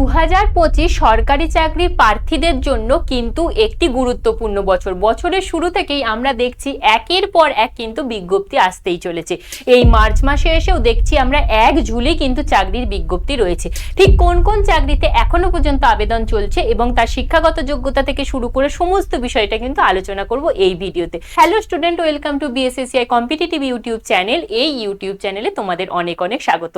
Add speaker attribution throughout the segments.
Speaker 1: দু হাজার পঁচিশ সরকারি চাকরির প্রার্থীদের জন্য কিন্তু একটি গুরুত্বপূর্ণ বছর। বছরের শুরু থেকেই আমরা দেখছি একের পর এক কিন্তু বিজ্ঞপ্তি আসতেই চলেছে। এই মার্চ মাসে এসেও দেখছি আমরা এক ঝুলে কিন্তু চাকরির বিজ্ঞপ্তি রয়েছে। ঠিক কোন কোন চাকরিতে এখনও পর্যন্ত আবেদন চলছে এবং তার শিক্ষাগত যোগ্যতা থেকে শুরু করে সমস্ত বিষয়টা কিন্তু আলোচনা করব এই ভিডিওতে। Hello student welcome to BSSACI competitive YouTube channel এই ইউটিউব চ্যানেলে তোমাদের অনেক অনেক স্বাগত।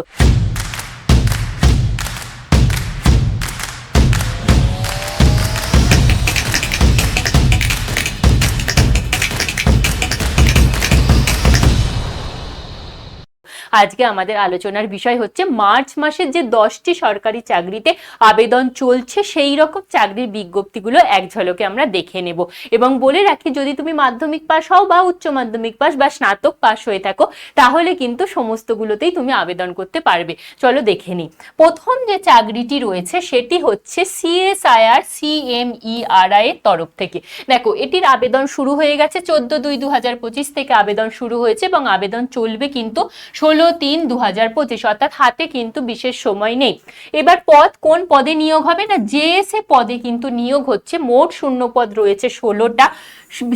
Speaker 1: আজকে আমাদের আলোচনার বিষয় হচ্ছে মার্চ মাসের যে দশটি সরকারি চাকরিতে আবেদন চলছে, সেই রকম চাকরির বিজ্ঞপ্তিগুলো এক ঝলকে আমরা দেখে নেব। এবং বলে রাখি, যদি তুমি মাধ্যমিক পাস হও বা উচ্চ মাধ্যমিক পাস বা স্নাতক পাস হয়ে থাকো, তাহলে কিন্তু সমস্তগুলোতেই তুমি আবেদন করতে পারবে। চলো দেখে নিই। প্রথম যে চাকরিটি রয়েছে, সেটি হচ্ছে সিএসআইআর, সিএমইআরআই এর তরফ থেকে। দেখো, এটির আবেদন শুরু হয়ে গেছে চোদ্দ দুই দু হাজার পঁচিশ থেকে আবেদন শুরু হয়েছে এবং আবেদন চলবে কিন্তু ষোলো তিন দু হাজার পঁচিশ, অর্থাৎ হাতে কিন্তু বিশেষ সময় নেই। এবার পদ কোন পদে নিয়োগ হবে না? জেএসএ পদে কিন্তু নিয়োগ হচ্ছে। মোট শূন্য পদ রয়েছে ষোলোটা।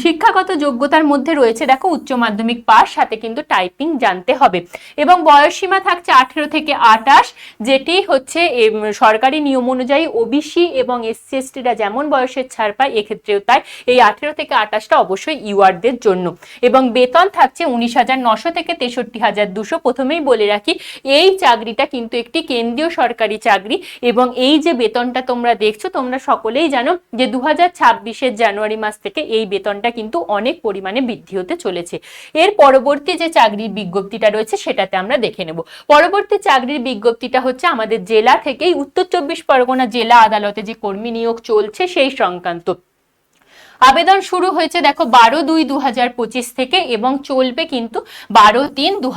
Speaker 1: শিক্ষাগত যোগ্যতার মধ্যে রয়েছে, দেখো, উচ্চ মাধ্যমিক পাস, সাথে কিন্তু টাইপিং জানতে হবে। এবং বয়সসীমা থাকছে আঠেরো থেকে আটাশ যেটি হচ্ছে সরকারি নিয়ম অনুযায়ী ওবিসি এবং এসসি এসটিরা যেমন বয়সের ছাড় পায়, এক্ষেত্রেও তাই। এই আঠেরো থেকে আটাশটা অবশ্যই ইউআরদের জন্য। এবং বেতন থাকছে উনিশ হাজার নশো থেকে তেষট্টি হাজার দুশো। প্রথমেই বলে রাখি, এই চাকরিটা কিন্তু একটি কেন্দ্রীয় সরকারি চাকরি এবং এই যে বেতনটা তোমরা দেখছ, তোমরা সকলেই জানো যে দু হাজার ছাব্বিশের জানুয়ারি মাস থেকে এই বেতনটা কিন্তু অনেক পরিমাণে বৃদ্ধি হতে চলেছে। এর পরবর্তী যে চাকরির বিজ্ঞপ্তিটা রয়েছে সেটাতে আমরা দেখে নেব। পরবর্তী চাকরির বিজ্ঞপ্তিটা হচ্ছে আমাদের জেলা থেকেই উত্তর চব্বিশ পরগনা জেলা আদালতে যে কর্মী নিয়োগ চলছে সেই সংক্রান্ত। আবেদন শুরু হয়েছে, দেখো, বারো দুই দু হাজার পঁচিশ থেকে এবং চলবে কিন্তু বারো তিন দু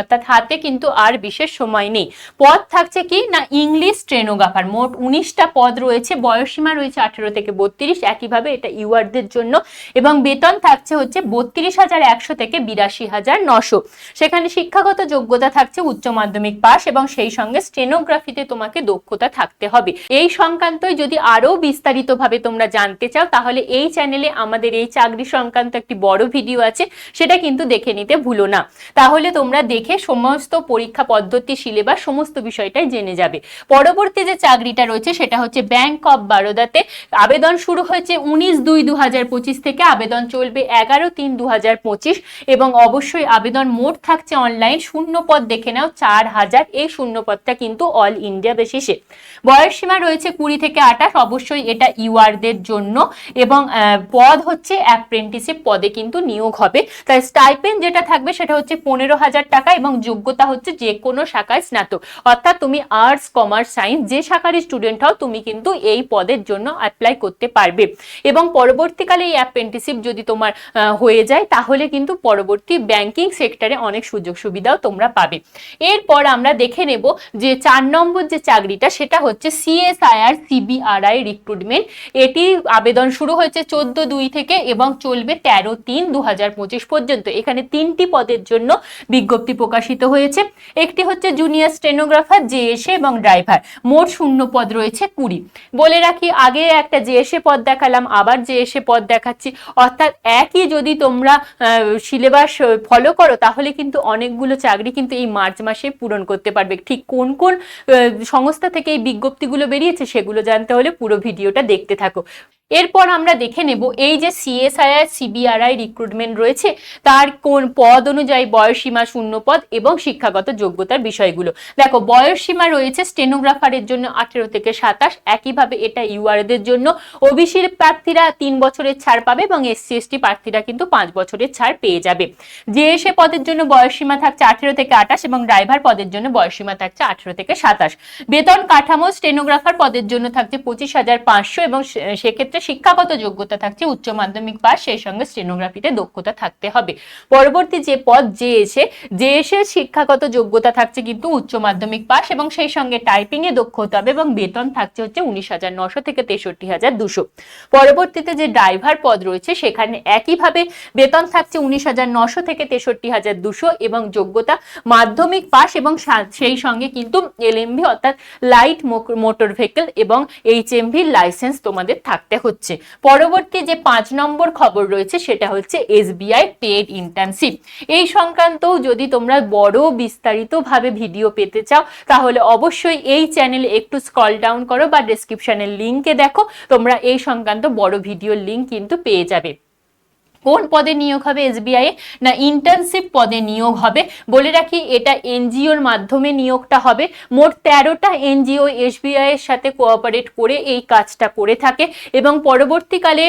Speaker 1: অর্থাৎ হাতে কিন্তু আর বিশেষ সময় নেই। পদ থাকছে কি? না, ইংলিশ স্ট্রেনোগ্রাফার মোট উনিশটা পদ রয়েছে বয়সীমা রয়েছে আঠেরো থেকে বত্রিশ, একইভাবে এটা ইউআরদের জন্য, এবং বেতন থাকছে হচ্ছে বত্রিশ হাজার একশো থেকে বিরাশি হাজার নশো। সেখানে শিক্ষাগত যোগ্যতা থাকছে উচ্চ মাধ্যমিক পাস এবং সেই সঙ্গে স্টেনোগ্রাফিতে তোমাকে দক্ষতা থাকতে হবে। এই সংক্রান্তই যদি আরও বিস্তারিতভাবে তোমরা জানতে চাও, তাহলে এই চ্যানেলে আমাদের এই চাকরি সংক্রান্ত একটি বড় ভিডিও আছে, সেটা কিন্তু দেখে নিতে ভুলো না। তাহলে তোমরা দেখে সমস্ত পরীক্ষা পদ্ধতি সিলেবাস সমস্ত বিষয়টাই জেনে যাবে। পরবর্তী যে চাকরিটা রয়েছে, সেটা হচ্ছে ব্যাংক অফ বারোদাতে আবেদন শুরু হয়েছে উনিশ দুই দু থেকে। আবেদন চলবে এগারো তিন দু এবং অবশ্যই আবেদন মোট থাকছে অনলাইন শূন্য পদ দেখে নাও, চার হাজার। এই শূন্য পদটা কিন্তু অল ইন্ডিয়া বেসিসে বয়স সীমা রয়েছে কুড়ি থেকে আঠাশ। অবশ্যই এটা ইউআরদের জন্য এবং পদ হচ্ছে অ্যাপ্রেন্টিসিপ পদে কিন্তু নিয়োগ হবে। তাই স্টাইপেন্ড যেটা থাকবে সেটা হচ্ছে পনেরো হাজার টাকা এবং যোগ্যতা হচ্ছে যে কোনো শাখায় স্নাতক। অর্থাৎ তুমি আর্টস কমার্স সায়েন্স যে শাখারই স্টুডেন্ট হও, তুমি কিন্তু এই পদের জন্য অ্যাপ্লাই করতে পারবে। এবং পরবর্তীকালে এই অ্যাপ্রেন্টিসিপ যদি তোমার হয়ে যায়, তাহলে কিন্তু পরবর্তী ব্যাংকিং সেক্টরে অনেক সুযোগ সুবিধাও তোমরা পাবে। এরপর আমরা দেখে নেব যে চার নম্বর যে চাকরিটা, সেটা হচ্ছে সিএসআইআর সিবিআরআই রিক্রুটমেন্ট এটি আবেদন শুরু হয়েছে চোদ্দ দুই থেকে এবং চলবে তেরো তিন দু পর্যন্ত। এখানে তিনটি পদের জন্য বিজ্ঞপ্তি প্রকাশিত হয়েছে। একটি হচ্ছে জুনিয়র স্টেনোগ্রাফার, জেএসএ এবং ড্রাইভার। মোট শূন্য পদ রয়েছে কুড়ি। বলে রাখি, আগে একটা জেএসএ পদ দেখালাম, আবার জেএসএ পদ দেখাচ্ছি। অর্থাৎ একই যদি তোমরা সিলেবাস ফলো করো, তাহলে কিন্তু অনেকগুলো চাকরি কিন্তু এই মার্চ মাসে পূরণ করতে পারবে। ঠিক কোন কোন সংস্থা থেকে এই বিজ্ঞপ্তিগুলো বেরিয়েছে সেগুলো জানতে হলে পুরো ভিডিওটা দেখতে থাকো। এরপর আমরা দেখে নেব এই যে সিএসআইআর সিবিআরআই রিক্রুটমেন্ট রয়েছে, তার কোন পদ অনুযায়ী বয়সসীমা শূন্য পদ এবং শিক্ষাগত যোগ্যতার বিষয়গুলো। দেখো, বয়সসীমা রয়েছে স্টেনোগ্রাফারের জন্য আঠেরো থেকে সাতাশ, একইভাবে এটা ইউআরদের জন্য। ওবিসির প্রার্থীরা তিন বছরের ছাড় পাবে এবং এসসি এসটি প্রার্থীরা কিন্তু পাঁচ বছরের ছাড় পেয়ে যাবে। জেএসএ পদের জন্য বয়সসীমা থাকছে আঠেরো থেকে আঠাশ এবং ড্রাইভার পদের জন্য বয়সসীমা থাকছে আঠেরো থেকে সাতাশ। বেতন কাঠামো স্টেনোগ্রাফার পদের জন্য থাকছে পঁচিশ হাজার পাঁচশো এবং সেক্ষেত্রে শিক্ষাগত যোগ্যতা থাকছে, উচ্চ মাধ্যমিক পাস, সেই সঙ্গে স্টেনোগ্রাফিতে দক্ষতা থাকতে হবে। পরবর্তী যে পদ যে এসে শিক্ষাগত যোগ্যতা থাকছে কিন্তু উচ্চ মাধ্যমিক পাস এবং সেই সঙ্গে টাইপিং এ দক্ষ হতে হবে এবং বেতন থাকছে হচ্ছে উনিশ হাজার নশো থেকে তেষট্টি হাজার দুশো। পরবর্তীতে যে ড্রাইভার পদ রয়েছে, সেখানে একইভাবে বেতন থাকছে উনিশ হাজার নশো থেকে তেষট্টি হাজার দুশো এবং যোগ্যতা মাধ্যমিক পাস এবং সেই সঙ্গে কিন্তু এলএমভি অর্থাৎ লাইট মোটর ভেহিকল এবং এইচএমভি লাইসেন্স তোমাদের থাকতে হচ্ছে। পরবর্তী যে পাঁচ নম্বর খবর রয়েছে, সেটা হচ্ছে এসবিআই পেড ইন্টার্নশিপ। এই সংক্রান্ত যদি তোমরা বড় বিস্তারিতভাবে ভিডিও পেতে চাও, তাহলে অবশ্যই এই চ্যানেলে একটু স্ক্রল ডাউন করো বা ডেসক্রিপশানের লিঙ্কে দেখো। তোমরা এই সংক্রান্ত বড় ভিডিওর লিঙ্ক কিন্তু পেয়ে যাবে। কোন পদে নিয়োগ হবে এসবিআই না ইন্টার্নশিপ পদে নিয়োগ হবে। বলে রাখি, এটা এনজিওর মাধ্যমে নিয়োগটা হবে। মোট তেরোটা এনজিও এসবিআই এর সাথে কোঅপারেট করে এই কাজটা করে থাকে এবং পরবর্তীকালে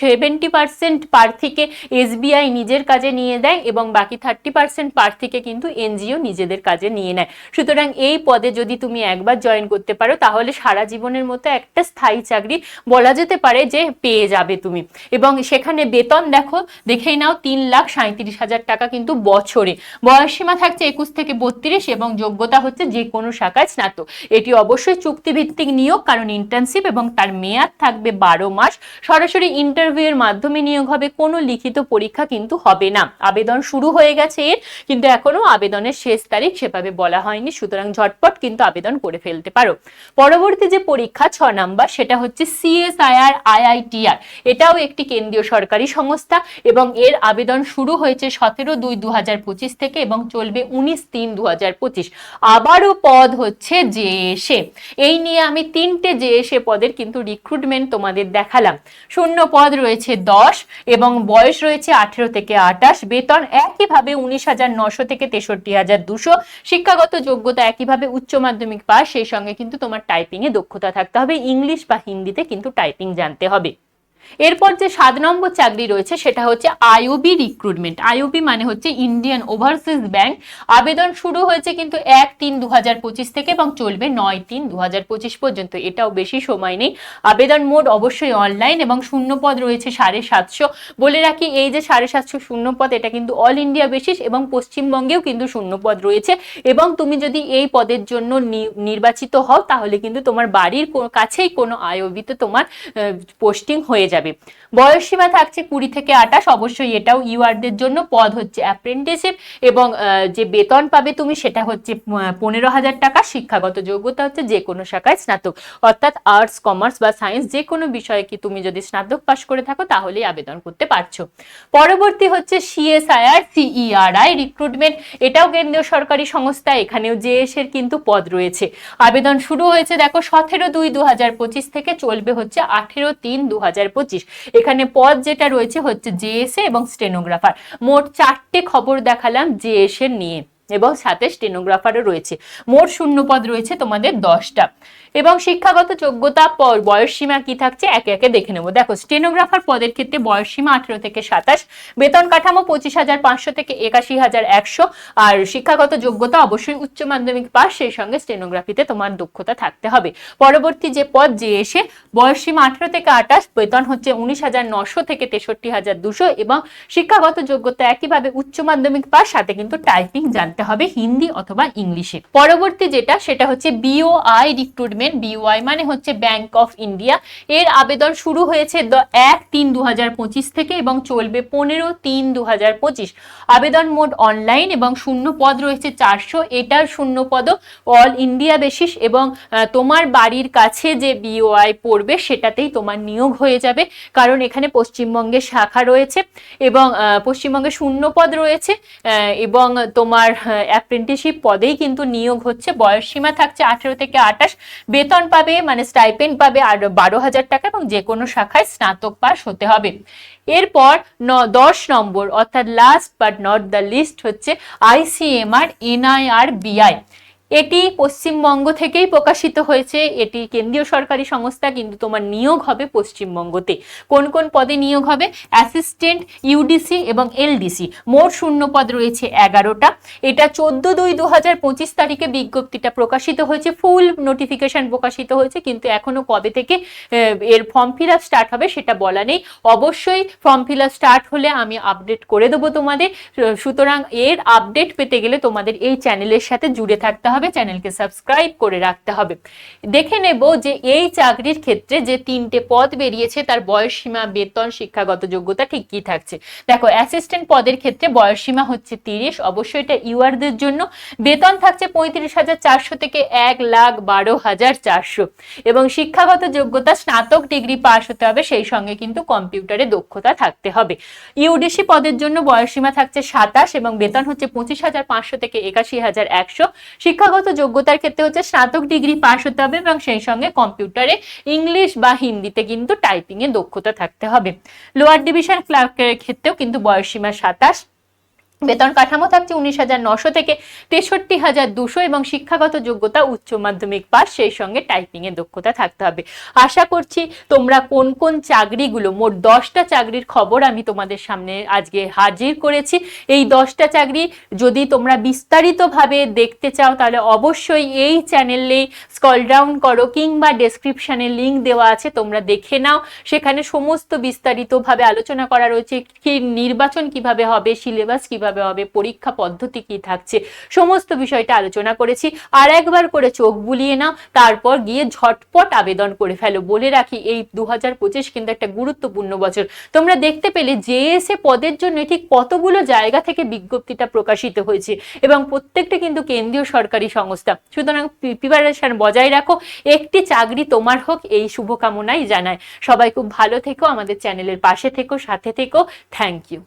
Speaker 1: সেভেন্টি পার্সেন্ট প্রার্থীকে এসবিআই নিজের কাজে নিয়ে দেয় এবং বাকি থার্টি পার্সেন্ট প্রার্থীকে কিন্তু এনজিও নিজেদের কাজে নিয়ে নেয়। সুতরাং এই পদে যদি তুমি একবার জয়েন করতে পারো, তাহলে সারা জীবনের মতো একটা স্থায়ী চাকরি বলা যেতে পারে যে পেয়ে যাবে তুমি। এবং সেখানে বেতন দেখো দেখেই নাও, তিন লাখ সাঁত্রিশ হাজার টাকা কিন্তু বছরে। বয়সসীমা থাকছে একুশ থেকে বত্রিশ এবং যোগ্যতা হচ্ছে যে কোনো শাখায় স্নাতক। এটি অবশ্যই চুক্তিভিত্তিক নিয়োগ, কারণ ইন্টার্নশিপ এবং তার মেয়াদ থাকবে বারো মাস। সরাসরি ইন্টারভিউ এর মাধ্যমে নিয়োগ হবে, কোনো লিখিত পরীক্ষা কিন্তু হবে না। আবেদন শুরু হয়ে গেছে এর, কিন্তু এখনও আবেদনের শেষ তারিখ সেভাবে বলা হয়নি। সুতরাং ঝটপট কিন্তু আবেদন করে ফেলতে পারো। পরবর্তী যে পরীক্ষা, ছ নাম্বার, সেটা হচ্ছে সিএসআইআর আইআইটিআর এটাও একটি কেন্দ্রীয় সরকারি সংস্থা। এবং এর আবেদন শুরু হয়েছে সতেরো দুই দু হাজার পঁচিশ থেকে এবং চলবে উনিশ তিন দু হাজার পঁচিশ। আবারও পদ হচ্ছে জেএসএ এই নিয়ে আমি তিনটে জেএসএ পদের কিন্তু রিক্রুটমেন্ট তোমাদের দেখালাম। শূন্য পদ রয়েছে দশ এবং বয়স রয়েছে আঠেরো থেকে আটাশ বেতন একইভাবে উনিশ হাজার নশো থেকে তেষট্টি হাজার দুশো। শিক্ষাগত যোগ্যতা একইভাবে উচ্চ মাধ্যমিক পাস। সেই সঙ্গে কিন্তু তোমার টাইপিংয়ে দক্ষতা থাকতে হবে। ইংলিশ বা হিন্দিতে কিন্তু টাইপিং জানতে হবে। এরপর যে সাত নম্বর চাকরি রয়েছে সেটা হচ্ছে আইওবি রিক্রুটমেন্ট আইওবি মানে হচ্ছে ইন্ডিয়ান ওভারসিজ ব্যাংক আবেদন শুরু হয়েছে কিন্তু এক তিন দু থেকে এবং চলবে নয় তিন দু পর্যন্ত। এটাও বেশি সময় নেই। আবেদন মোড অবশ্যই অনলাইন এবং শূন্য পদ রয়েছে সাড়ে সাতশো। বলে রাখি, এই যে সাড়ে সাতশো শূন্য পদ এটা কিন্তু অল ইন্ডিয়া বেসিস এবং পশ্চিমবঙ্গেও কিন্তু শূন্য পদ রয়েছে। এবং তুমি যদি এই পদের জন্য নির্বাচিত হও, তাহলে কিন্তু তোমার বাড়ির কাছেই কোনো আইওবিতে তোমার পোস্টিং হয়ে যাবে। বয়সসীমা থাকছে কুড়ি থেকে আঠাশ। অবশ্যই এটাও ইউআরদের জন্য পদ হচ্ছে অ্যাপ্রেন্টিসিপ এবং যে বেতন পাবে তুমি সেটা হচ্ছে পনেরো হাজার টাকা। শিক্ষাগত যোগ্যতা হচ্ছে যে কোনো শাখায় স্নাতক। অর্থাৎ আর্টস, কমার্স বা সায়েন্স যে কোনো বিষয়ে কি তুমি যদি স্নাতক পাশ করে থাকো তাহলেই আবেদন করতে পারছ। পরবর্তী হচ্ছে সিএসআইআর, সিইআরআই রিক্রুটমেন্ট এটাও কেন্দ্রীয় সরকারি সংস্থা, এখানেও জেএস এর কিন্তু পদ রয়েছে। আবেদন শুরু হয়েছে দেখো সতেরো দুই দু থেকে, চলবে হচ্ছে আঠেরো তিন দু পঁচিশ। এখানে পদ যেটা রয়েছে হচ্ছে জেএসএ এবং স্টেনোগ্রাফার মোট চারটে খবর দেখালাম জেএসএ নিয়ে। এবং সাথে স্টেনোগ্রাফারও রয়েছে। মোট শূন্য পদ রয়েছে তোমাদের দশটা। এবং শিক্ষাগত যোগ্যতা পর বয়সসীমা কি থাকছে? একে একে দেখে নেব। দেখো স্টেনোগ্রাফার পদের ক্ষেত্রে বয়সসীমা আঠেরো থেকে সাতাশ, বেতন কাঠামো পঁচিশ হাজার পাঁচশো থেকে একাশি হাজার একশো, আর শিক্ষাগত যোগ্যতা অবশ্যই উচ্চ মাধ্যমিক পাস, সেই সঙ্গে স্টেনোগ্রাফিতে তোমার দক্ষতা থাকতে হবে। পরবর্তী যে পদ, যে এসে বয়সসীমা আঠেরো থেকে আঠাশ, বেতন হচ্ছে উনিশ হাজার নশো থেকে তেষট্টি হাজার দুশো, এবং শিক্ষাগত যোগ্যতা একইভাবে উচ্চ মাধ্যমিক পাস, সাথে কিন্তু টাইপিং জানতে হবে হিন্দি অথবা ইংলিশে। পরবর্তী যেটা, সেটা হচ্ছে বিওআই রিক্রুটমেন্ট বিওআই মানে হচ্ছে ব্যাংক অফ ইন্ডিয়া এর আবেদন শুরু হয়েছে এক তিন দু থেকে এবং চলবে পনেরো তিন দু আবেদন মোড অনলাইন এবং শূন্য পদ রয়েছে চারশো। এটার শূন্য পদ অল ইন্ডিয়া বেসিস এবং তোমার বাড়ির কাছে যে বিওআই পড়বে, সেটাতেই তোমার নিয়োগ হয়ে যাবে। কারণ এখানে পশ্চিমবঙ্গের শাখা রয়েছে এবং পশ্চিমবঙ্গে শূন্য পদ রয়েছে এবং তোমার অ্যাপ্রেন্টিসশিপ পদেই কিন্তু নিয়োগ হচ্ছে। বয়স সীমা থাকছে আঠেরো থেকে আঠাশ। বেতন পাবে মানে স্টাইপেন্ড পাবে আর বারো হাজার টাকা এবং যে কোনো শাখায় স্নাতক পাস হতে হবে। এরপর ন, দশ নম্বর, অর্থাৎ last but not the least হচ্ছে আইসিএমআর এনআইআর বিআই এটি পশ্চিমবঙ্গ থেকেই প্রকাশিত হয়েছে। এটি কেন্দ্রীয় সরকারি সংস্থা, কিন্তু তোমার নিয়োগ হবে পশ্চিমবঙ্গতে। কোন কোন পদে নিয়োগ হবে? অ্যাসিস্ট্যান্ট, ইউডিসি এবং এলডিসি। মোট শূন্য পদ রয়েছে এগারোটা। এটা চোদ্দ দুই দু হাজার পঁচিশ তারিখে বিজ্ঞপ্তিটা প্রকাশিত হয়েছে। ফুল নোটিফিকেশন প্রকাশিত হয়েছে, কিন্তু এখনও কবে থেকে এর ফর্ম ফিল আপ স্টার্ট হবে সেটা বলা নেই। অবশ্যই ফর্ম ফিল আপ স্টার্ট হলে আমি আপডেট করে দেবো তোমাদের। সুতরাং এর আপডেট পেতে গেলে তোমাদের এই চ্যানেলের সাথে জুড়ে থাকতে হবে। চ্যানেলকে সাবস্ক্রাইব করে রাখতে হবে। দেখে নেব যে এই চাকরির ক্ষেত্রে যে তিনটে পদ বেরিয়েছে, তার বয়স সীমা বেতন, শিক্ষাগত যোগ্যতা ঠিক কি থাকছে? দেখো অ্যাসিস্ট্যান্ট পদের ক্ষেত্রে বয়স সীমা হচ্ছে তিরিশ, অবশ্যই এটা ইউআরদের জন্য। বেতন থাকছে পঁয়ত্রিশ হাজার চারশো থেকে এক লাখ বারো হাজার চারশো। এবং শিক্ষাগত যোগ্যতা, স্নাতক ডিগ্রি পাশ হতে হবে, সেই সঙ্গে কিন্তু কম্পিউটারে দক্ষতা থাকতে হবে। ইউডিসি পদের জন্য বয়সসীমা থাকছে সাতাশ এবং বেতন হচ্ছে পঁচিশ হাজার পাঁচশো থেকে একাশি হাজার একশো। শিক্ষাগত যোগ্যতার ক্ষেত্রে হচ্ছে স্নাতক ডিগ্রি পাশ হতে হবে এবং সেই সঙ্গে কম্পিউটারে ইংলিশ বা হিন্দিতে কিন্তু টাইপিং এ দক্ষতা থাকতে হবে। লোয়ার ডিভিশন ক্লার্কের ক্ষেত্রেও কিন্তু বয়সসীমা সাতাশ। বেতন কাঠামো থাকছে উনিশ হাজার নশো থেকে তেষট্টি হাজার দুশো এবং শিক্ষাগত যোগ্যতা উচ্চ মাধ্যমিক পাস, সেই সঙ্গে টাইপিং এর দক্ষতা থাকতে হবে। আশা করছি তোমরা কোন কোন চাকরিগুলো, মোট দশটা চাকরির খবর আমি তোমাদের সামনে আজকে হাজির করেছি। এই দশটা চাকরি যদি তোমরা বিস্তারিতভাবে দেখতে চাও, তাহলে অবশ্যই এই চ্যানেলে স্কল ডাউন করো কিংবা ডেসক্রিপশানে লিঙ্ক দেওয়া আছে, তোমরা দেখে নাও। সেখানে সমস্ত বিস্তারিতভাবে আলোচনা করা রয়েছে, কি নির্বাচন কীভাবে হবে সিলেবাস কীভাবে হবে, পরীক্ষা পদ্ধতি কি থাকছে, সমস্ত বিষয়টা আলোচনা করেছি। আর একবার করে চোখ বুলিয়ে নাও, তারপর গিয়ে ঝটপট আবেদন করে ফেলো। বলে রাখি, এই দু হাজার পঁচিশ কিন্তু একটা গুরুত্বপূর্ণ বছর। তোমরা দেখতে পেলে যে জেএসএ পদের জন্য ঠিক কতগুলো জায়গা থেকে বিজ্ঞপ্তিটা প্রকাশিত হয়েছে এবং প্রত্যেকটা কিন্তু কেন্দ্রীয় সরকারি সংস্থা। সুতরাং প্রিপারেশন বজায় রাখো, একটি চাকরি তোমার হোক, এই শুভকামনাই জানায়। সবাই খুব ভালো থেকো, আমাদের চ্যানেলের পাশে থেকো, সাথে থেকো। Thank you